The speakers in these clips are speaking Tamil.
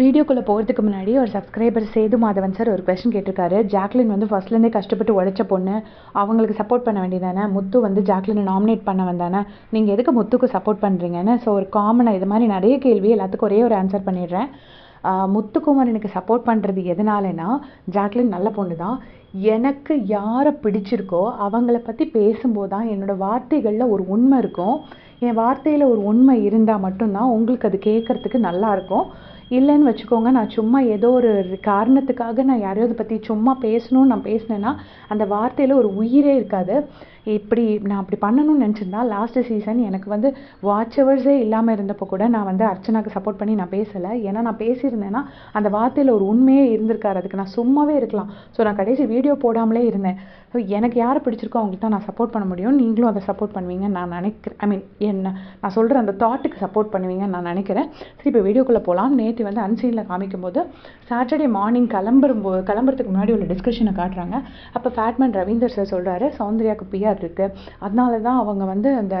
வீடியோக்குள்ளே போகிறதுக்கு முன்னாடி ஒரு சப்ஸ்கிரைபர் சேது மாதவன் சார் ஒரு கொஸ்டின் கேட்டிருக்காரு. ஜாக்லின் வந்து ஃபர்ஸ்ட்லேருந்தே கஷ்டப்பட்டு உழைச்ச பொண்ணு. அவங்களுக்கு சப்போர்ட் பண்ண வேண்டியதானே முத்து வந்து ஜாக்லினை நாமினேட் பண்ண வந்தானே? நீங்கள் எதுக்கு முத்துக்கு சப்போர்ட் பண்ணுறீங்கன்னு ஸோ ஒரு காமனாக இது மாதிரி நிறைய கேள்வி எல்லாத்துக்கும் ஒரே ஒரு ஆன்சர் பண்ணிடுறேன். முத்துக்குமார் எனக்கு சப்போர்ட் பண்ணுறது எதனாலனா ஜாக்லின் நல்ல பொண்ணு தான் எனக்கு யாரை பிடிச்சிருக்கோ அவங்கள பற்றி பேசும்போது தான் என்னோடய வார்த்தைகளில் ஒரு உண்மை இருக்கும். என் வார்த்தையில் ஒரு உண்மை இருந்தால் மட்டும்தான் உங்களுக்கு அது கேட்குறதுக்கு நல்லா இருக்கும். இல்லைன்னு வச்சுக்கோங்க நான் சும்மா ஏதோ ஒரு காரணத்துக்காக நான் யாரையாவது பற்றி சும்மா பேசணும்னு நான் பேசினேன்னா அந்த வார்த்தையில் ஒரு உயிரே இருக்காது. இப்படி நான் அப்படி பண்ணணும்னு நினச்சிருந்தா லாஸ்ட் சீசன் எனக்கு வந்து வாட்ச் ஹவர்ஸே இல்லாமல் இருந்தப்போ கூட நான் வந்து அர்ச்சனாக்கு சப்போர்ட் பண்ணி நான் பேசலை. ஏன்னா நான் பேசியிருந்தேன்னா அந்த வார்த்தையில் ஒரு உண்மையே இருந்திருக்காரு அதுக்கு நான் சும்மாவே இருக்கலாம். ஸோ நான் கடைசி வீடியோ வீடியோ போடாமலே இருந்தேன். ஸோ எனக்கு யார் பிடிச்சிருக்கோ அவங்களுக்கு தான் நான் சப்போர்ட் பண்ண முடியும். நீங்களும் அதை சப்போர்ட் பண்ணுவீங்கன்னு நான் நினைக்கிறேன். ஐ மீன் என்ன நான் சொல்கிற அந்த தாட்டுக்கு சப்போர்ட் பண்ணுவீங்கன்னு நான் நினைக்கிறேன். சரி இப்போ வீடியோக்குள்ளே போகலாம் நேற்று வந்து அன்சீனில் காமிக்கும்போது சாட்டர்டே மார்னிங் கிளம்பும்போது கிளம்புறதுக்கு முன்னாடி உள்ள டிஸ்கஷனை காட்டுறாங்க. அப்போ ஃபேட்மேன் ரவீந்தர் சார் சொல்கிறாரு சௌந்தர்யாவுக்கு பிஆர் இருக்குது அதனால தான் அவங்க வந்து அந்த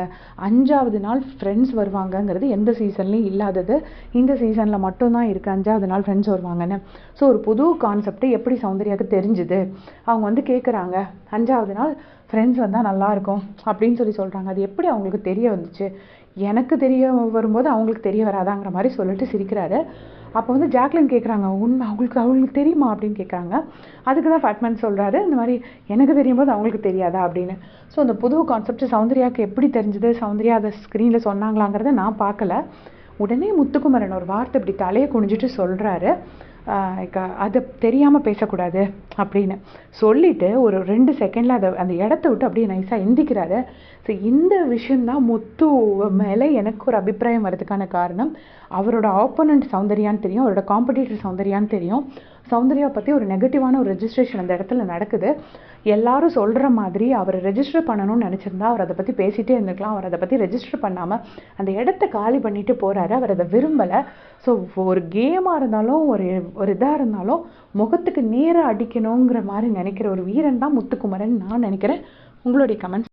அஞ்சாவது நாள் ஃப்ரெண்ட்ஸ் வருவாங்கங்கிறது எந்த சீசன்லேயும் இல்லாதது. இந்த சீசனில் மட்டும்தான் இருக்குது அஞ்சாவது நாள் ஃப்ரெண்ட்ஸ் வருவாங்கன்னு. ஸோ ஒரு புது கான்செப்ட் எப்படி சௌந்தர்யாவுக்கு தெரிஞ்சுது? அவங்க வந்து கேட்குறாங்க அஞ்சாவது நாள் ஃப்ரெண்ட்ஸ் வந்தால் நல்லாயிருக்கும் அப்படின்னு சொல்லி சொல்கிறாங்க அது எப்படி அவங்களுக்கு தெரிய வந்துச்சு? எனக்கு தெரிய வரும்போது அவங்களுக்கு தெரிய வராதாங்கிற மாதிரி சொல்லிட்டு சிரிக்கிறாரு. அப்போ வந்து ஜாக்லின் கேட்குறாங்க உண்மை அவங்களுக்கு அவங்களுக்கு தெரியுமா? அப்படின்னு கேட்குறாங்க அதுக்கு தான் ஃபேட்மேன் சொல்கிறாரு இந்த மாதிரி எனக்கு தெரியும் போது அவங்களுக்கு தெரியாதா? அப்படின்னு. ஸோ அந்த புது கான்செப்ட் சௌந்தர்யாவுக்கு எப்படி தெரிஞ்சது? சௌந்தர்யா அதை ஸ்க்ரீனில் சொன்னாங்களாங்கிறத நான் பார்க்கல. உடனே முத்துக்குமரன் ஒரு வார்த்தை இப்படி தலையை குனிஞ்சிட்டு சொல்கிறாரு அதை தெரியாமல் பேசக்கூடாது அப்படின்னு சொல்லிட்டு ஒரு ரெண்டு செகண்டில் அதை அந்த இடத்த விட்டு அப்படியே நைஸாக எந்திக்கிறாரு. ஸோ இந்த விஷயந்தான் முத்து மேலே எனக்கு ஒரு அபிப்பிராயம் வரதுக்கான காரணம். அவரோட ஆப்போனண்ட் சௌந்தர்யான்னு தெரியும் அவரோட காம்படிட்டர் சௌந்தர்யான்னு தெரியும். சௌந்தர்யா பற்றி ஒரு நெகட்டிவான ஒரு ரெஜிஸ்ட்ரேஷன் அந்த இடத்துல நடக்குது. எல்லாரும் சொல்கிற மாதிரி அவர் ரெஜிஸ்டர் பண்ணணும்னு நினச்சிருந்தா அவர் அதை பற்றி பேசிகிட்டே இருந்திருக்கலாம். அவர் அதை பற்றி ரெஜிஸ்டர் பண்ணாமல் அந்த இடத்த காலி பண்ணிட்டு போகிறாரு அவர் அதை விரும்பலை. ஸோ ஒரு கேமாக இருந்தாலும் ஒரு ஒரு இதாக இருந்தாலும் முகத்துக்கு நேராக அடிக்கணுங்கிற மாதிரி நினைக்கிற ஒரு வீரன் தான் முத்துக்குமரன் நான் நினைக்கிறேன். உங்களுடைய கமெண்ட்ஸ்